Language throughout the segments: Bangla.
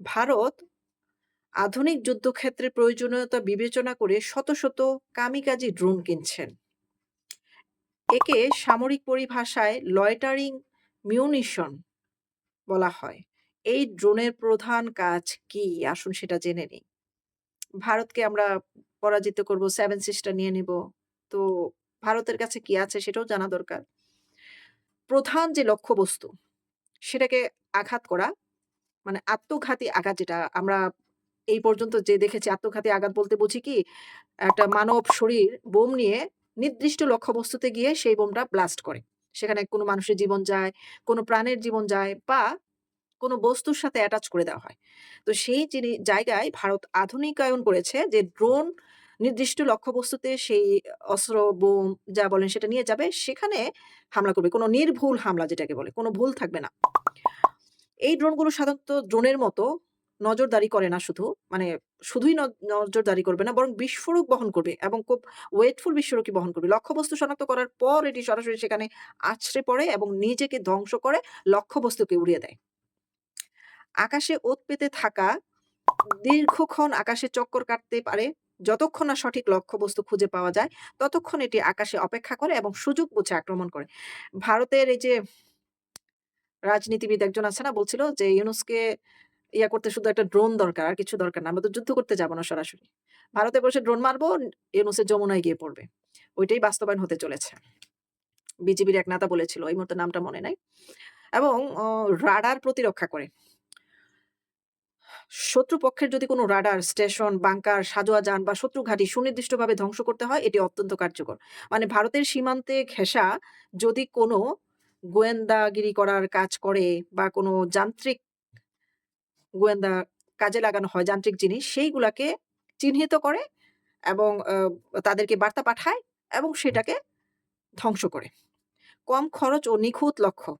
ভারত আধুনিক যুদ্ধক্ষেত্রের প্রয়োজনীয়তা বিবেচনা করে শত, শত কামিকাজি ড্রোন কিনছেন। একে সামরিক পরিভাষায় লয়টারিং মিউনিশন বলা হয়। এই ড্রোনের প্রধান কাজ কি? আসুন সেটা জেনে নিই। ভারতকে আমরা পরাজিত করব, সেভেন সিস্টার নিয়ে নিব। তো ভারতের কাছে কি আছে সেটাও জানা দরকার। প্রধান যে লক্ষ্যবস্তু সেটাকে আঘাত করা মানে আত্মঘাতী আঘাত যেটা আমরা এই পর্যন্ত যে দেখেছি আত্মঘাতী আঘাত বলতে বুঝি কি? একটা মানব শরীর বোম নিয়ে নির্দিষ্ট লক্ষ্যবস্তুতে গিয়ে সেই বোমটা ব্লাস্ট করে। সেখানে কোনো মানুষের জীবন যায়, কোনো প্রাণের জীবন যায় বা কোনো বস্তুর সাথে অ্যাটাচ করে দেওয়া হয়। তো সেই জিনি জায়গায় ভারত আধুনিকায়ন করেছে যে ড্রোন নির্দিষ্ট লক্ষ্যবস্তুতে সেই অস্ত্র, বোম যা বলেন সেটা নিয়ে যাবে। সেখানে হামলা করবে। কোনো নির্ভুল হামলা যেটাকে বলে। কোনো ভুল থাকবে না। এই ড্রোনগুলো সাধারণত ড্রোনের মতো নজরদারি করে না শুধু। মানে শুধুই নজরদারি করবে না বরং বিস্ফোরক বহন করবে এবং খুব ওয়েটফুল বিস্ফোরকই বহন করবে। লক্ষ্যবস্তু শনাক্ত করার পর এটি সরাসরি সেখানে আছড়ে পড়ে এবং নিজেকে ধ্বংস করে লক্ষ্যবস্তুকে উড়িয়ে দেয়। আকাশে ওত পেতে থাকা দীর্ঘক্ষণ আকাশে চক্কর কাটতে পারে। যতক্ষণ না সঠিক লক্ষ্যবস্তু খুঁজে পাওয়া যায়, ততক্ষণ এটি আকাশে অপেক্ষা করে এবং সুযোগ বুঝে আক্রমণ করে। ভারতের এই যে রাজনীতিবিদ একজন আছে না? বলছিল যে ইউনুসকে ইয়া করতে শুধু একটা ড্রোন দরকার। আর কিছু দরকার না। আমরা তো যুদ্ধ করতে যাব না সরাসরি। ভারতে বসে ড্রোন মারবো, ইউনুসের যমুনায় গিয়ে পড়বে। ওইটাই বাস্তবায়ন হতে চলেছে। বিজেপির এক নেতা বলেছিল। এই মুহূর্তে নামটা মনে নাই। এবং রাডার প্রতিরক্ষা করে। শত্রুপক্ষের যদি কোনো রাডার, স্টেশন, বাংকার, সাজোয়া যান বা শত্রু ঘাঁটি সুনির্দিষ্টভাবে ধ্বংস করতে হয়, এটি অত্যন্ত কার্যকর। মানে ভারতের সীমান্তে ঘেঁষা যদি কোনো গোয়েন্দাগিরি করার কাজ করে বা কোনো যান্ত্রিক গোয়েন্দা কাজে লাগানো হয় যান্ত্রিক জিনিস, সেইগুলাকে চিহ্নিত করে এবং তাদেরকে বার্তা পাঠায় এবং সেটাকে ধ্বংস করে। কম খরচ ও নিখুঁত লক্ষ্য।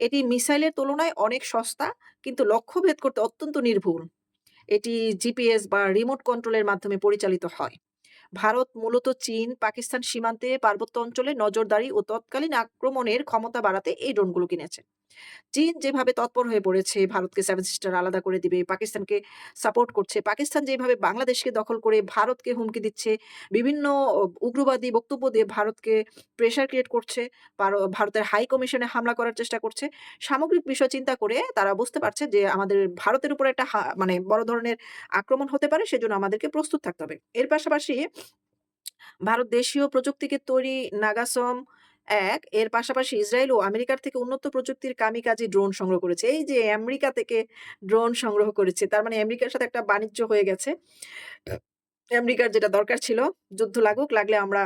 এটি মিসাইলের তুলনায় অনেক সস্তা কিন্তু লক্ষ্য ভেদ করতে অত্যন্ত নির্ভুল। এটি জিপিএস বা রিমোট কন্ট্রোলের মাধ্যমে পরিচালিত হয়। ভারত মূলত চীন, পাকিস্তান সীমান্তে পার্বত্য অঞ্চলে নজরদারি ও তৎকালীন আক্রমণের ক্ষমতা বাড়াতে এই ড্রোনগুলো কিনেছে। চীন যেভাবে তৎপর হয়ে পড়েছে ভারতকে সেভেন সিস্টার আলাদা করে দিবে, পাকিস্তানকে সাপোর্ট করছে। পাকিস্তান যেভাবে বাংলাদেশকে দখল করে ভারতকে হুমকি দিচ্ছে, বিভিন্ন উগ্রবাদী বক্তব্য দিয়ে ভারতকে প্রেশার ক্রিয়েট করছে, ভারতের হাই কমিশনে হামলা করার চেষ্টা করছে। সামগ্রিক বিষয় চিন্তা করে তারা বুঝতে পারছে যে আমাদের ভারতের উপর একটা মানে বড় ধরনের আক্রমণ হতে পারে সেজন্য আমাদেরকে প্রস্তুত থাকতে হবে। এর পাশাপাশি ভারত দেশীয় প্রযুক্তিকে তৈরি নাগাসম ১ এর পাশাপাশি ইসরায়েল ও আমেরিকার থেকে উন্নত প্রযুক্তির কামিকাজি ড্রোন সংগ্রহ করেছে। এই যে আমেরিকা থেকে ড্রোন সংগ্রহ করেছে। তার মানে আমেরিকার সাথে একটা বাণিজ্য হয়ে গেছে। আমেরিকার যেটা দরকার ছিল যুদ্ধ লাগুক, লাগলে আমরা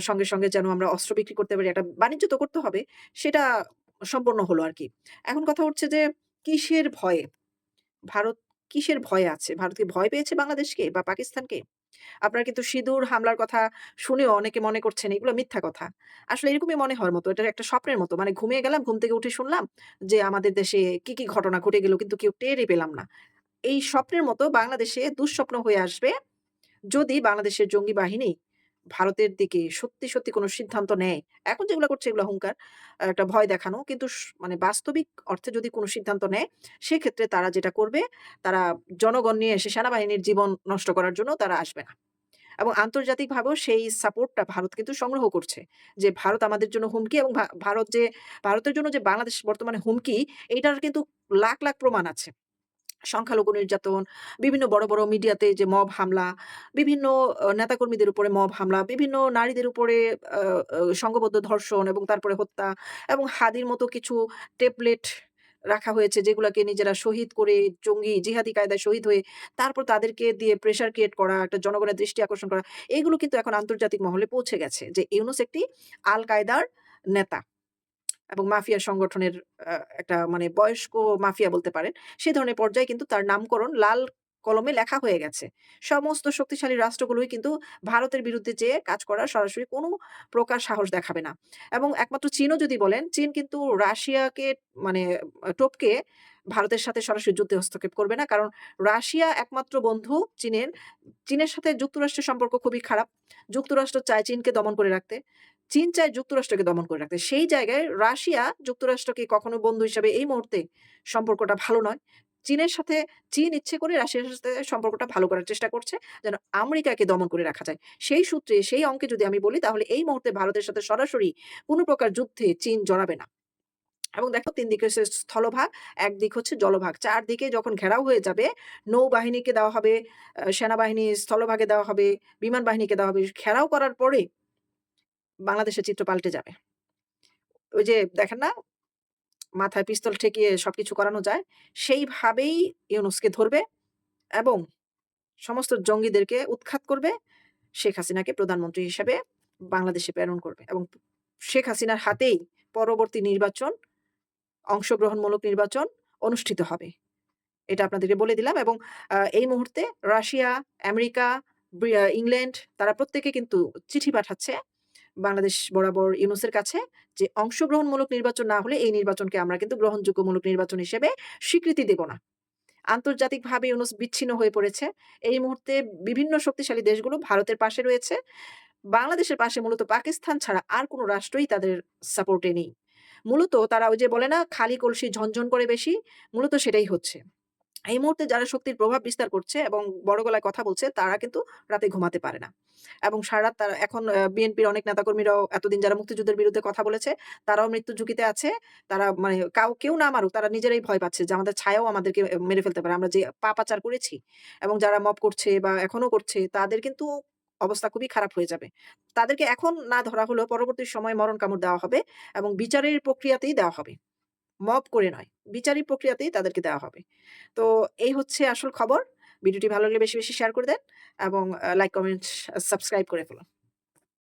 সঙ্গে, সঙ্গে যেন আমরা অস্ত্র বিক্রি করতে পারি। একটা বাণিজ্য তো করতে হবে। সেটা সম্পন্ন হলো আর কি এখন কথা হচ্ছে যে কিসের ভয়ে? ভারত কিসের ভয়ে আছে? ভারত কি ভয় পেয়েছে বাংলাদেশকে বা পাকিস্তানকে? আপনারা কিন্তু সিঁদুর হামলার কথা শুনেও অনেকে মনে করছেন এগুলো মিথ্যা কথা। আসলে এরকমই মনে হওয়ার মতো। এটা একটা স্বপ্নের মতো। মানে ঘুমিয়ে গেলাম, ঘুম থেকে উঠে শুনলাম যে আমাদের দেশে কি, কি ঘটনা ঘটে গেল কিন্তু কেউ টেরই পেলাম না। এই স্বপ্নের মতো বাংলাদেশে দুঃস্বপ্ন হয়ে আসবে যদি বাংলাদেশের জঙ্গি বাহিনী ভারতের দিকে সত্যি, সত্যি কোনো সিদ্ধান্ত নেয়। এখন যেগুলো করছে এগুলা হুঙ্কার, একটা ভয় দেখানো। কিন্তু মানে বাস্তবিক অর্থে যদি কোনো সিদ্ধান্ত নেয়, সেক্ষেত্রে তারা যেটা করবে, তারা জনগণ নিয়ে এসে সেনাবাহিনীর জীবন নষ্ট করার জন্য তারা আসবে না। এবং আন্তর্জাতিকভাবেও সেই সাপোর্টটা ভারত কিন্তু সংগ্রহ করছে। যে ভারত আমাদের জন্য হুমকি এবং ভারত যে ভারতের জন্য যে বাংলাদেশ বর্তমানে হুমকি, এইটার কিন্তু লাখ, লাখ প্রমাণ আছে। সংখ্যালঘু নির্যাতন, বিভিন্ন বড়, বড় মিডিয়াতে যে মব হামলা, বিভিন্ন নেতাকর্মীদের উপরে মব হামলা, বিভিন্ন নারীদের উপরে সংঘবদ্ধ ধর্ষণ এবং তারপরে হত্যা এবং হাদির মতো কিছু টেমপ্লেট রাখা হয়েছে যেগুলোকে নিজেরা শহীদ করে জঙ্গি জিহাদি কায়দায় শহীদ হয়ে তারপর তাদেরকে দিয়ে প্রেশার ক্রিয়েট করা, একটা জনগণের দৃষ্টি আকর্ষণ করা। এগুলো কিন্তু এখন আন্তর্জাতিক মহলে পৌঁছে গেছে যে ইউনুস একটি আল কায়দার নেতা। এবং মাফিয়া সংগঠনের একটা মানে বয়স্ক মাফিয়া বলতে পারেন। সে ধরনের পর্যায়ে কিন্তু তার নামকরণ লাল কলমে লেখা হয়ে গেছে। সমস্ত শক্তিশালী রাষ্ট্রগুলোই কিন্তু ভারতের বিরুদ্ধে যেয়ে কাজ করার সরাসরি কোনো প্রকার সাহস দেখাবে না। এবং একমাত্র চীনও যদি বলেন, চীন কিন্তু রাশিয়াকে মানে টপকে ভারতের সাথে সরাসরি যুদ্ধে হস্তক্ষেপ করবে না। কারণ রাশিয়া একমাত্র বন্ধু চীনের। চীনের সাথে যুক্তরাষ্ট্রের সম্পর্ক খুবই খারাপ। যুক্তরাষ্ট্র চায় চীনকে দমন করে রাখতে। চীন চায় যুক্তরাষ্ট্রকে দমন করে রাখতে। সেই জায়গায় রাশিয়া যুক্তরাষ্ট্রকে কখনো বন্ধু হিসাবে এই মুহূর্তে সম্পর্কটা ভালো নয়। চীনের সাথে চীন ইচ্ছে করে রাশিয়ার সাথে সম্পর্কটা ভালো করার চেষ্টা করছে, যেন আমেরিকাকে দমন করে রাখা যায়। সেই সূত্রে সেই অঙ্কে যদি আমি বলি তাহলে এই মুহূর্তে ভারতের সাথে সরাসরি কোনো প্রকার যুদ্ধে চীন জড়াবে না। এবং দেখো তিন দিকে হচ্ছে স্থলভাগ, একদিক হচ্ছে জলভাগ। ৪ দিকে যখন ঘেরাও হয়ে যাবে, নৌবাহিনীকে দেওয়া হবে, সেনাবাহিনী স্থলভাগে দেওয়া হবে, বিমান বাহিনীকে দেওয়া হবে। ঘেরাও করার পরে বাংলাদেশের চিত্র পাল্টে যাবে। ওই যে দেখেন না? মাথায় পিস্তল ঠেকিয়ে সবকিছু করানো যায়। সেইভাবেই ইউনুসকে ধরবে এবং সমস্ত জঙ্গিদেরকে উৎখাত করবে। শেখ হাসিনাকে প্রধানমন্ত্রী হিসেবে বাংলাদেশে প্রেরণ করবে এবং শেখ হাসিনার হাতেই পরবর্তী নির্বাচন, অংশগ্রহণমূলক নির্বাচন অনুষ্ঠিত হবে। এটা আপনাদেরকে বলে দিলাম এবং এই মুহূর্তে রাশিয়া, আমেরিকা, ইংল্যান্ড তারা প্রত্যেকে কিন্তু চিঠি পাঠাচ্ছে বাংলাদেশ বরাবর ইউনুসের কাছে যে অংশগ্রহণমূলক নির্বাচন না হলে এই নির্বাচনকে আমরা কিন্তু গ্রহণযোগ্যমূলক নির্বাচন হিসেবে স্বীকৃতি দেব না। আন্তর্জাতিকভাবে ইউনুস বিচ্ছিন্ন হয়ে পড়েছে। এই মুহূর্তে বিভিন্ন শক্তিশালী দেশগুলো ভারতের পাশে রয়েছে। বাংলাদেশের পাশে মূলত পাকিস্তান ছাড়া আর কোনো রাষ্ট্রই তাদের সাপোর্টে নেই। মূলত তারা ওই যে বলে না খালি কলসি ঝনঝন করে বেশি, মূলত সেটাই হচ্ছে। এই মুহূর্তে যারা শক্তির প্রভাব বিস্তার করছে এবং বড় গলায় কথা বলছে তারা কিন্তু রাতে ঘুমাতে পারে না। এবং সারারাত তারা এখন বিএনপির অনেক নেতাকর্মীরাও এতদিন যারা মুক্তিযুদ্ধের বিরুদ্ধে কথা বলেছে, তারাও মৃত্যু ঝুঁকিতে আছে। তারা মানে কাউ কেউ না মারুক, তারা নিজেরাই ভয় পাচ্ছে যে আমাদের ছায়াও আমাদেরকে মেরে ফেলতে পারে। আমরা যে পাপাচার করেছি এবং যারা মব করছে বা এখনও করছে তাদের কিন্তু অবস্থা খুবই খারাপ হয়ে যাবে। তাদেরকে এখন না ধরা হলেও পরবর্তী সময়ে মরণ কামড় দেওয়া হবে এবং বিচারের প্রক্রিয়াতেই দেওয়া হবে। মব করে নয়। বিচারিক প্রক্রিয়াতেই তাদেরকে দেওয়া হবে। তো এই হচ্ছে আসল খবর। ভিডিওটি ভালো লাগলে বেশি, বেশি শেয়ার করে দেন এবং লাইক, কমেন্ট, সাবস্ক্রাইব করে ফেলুন।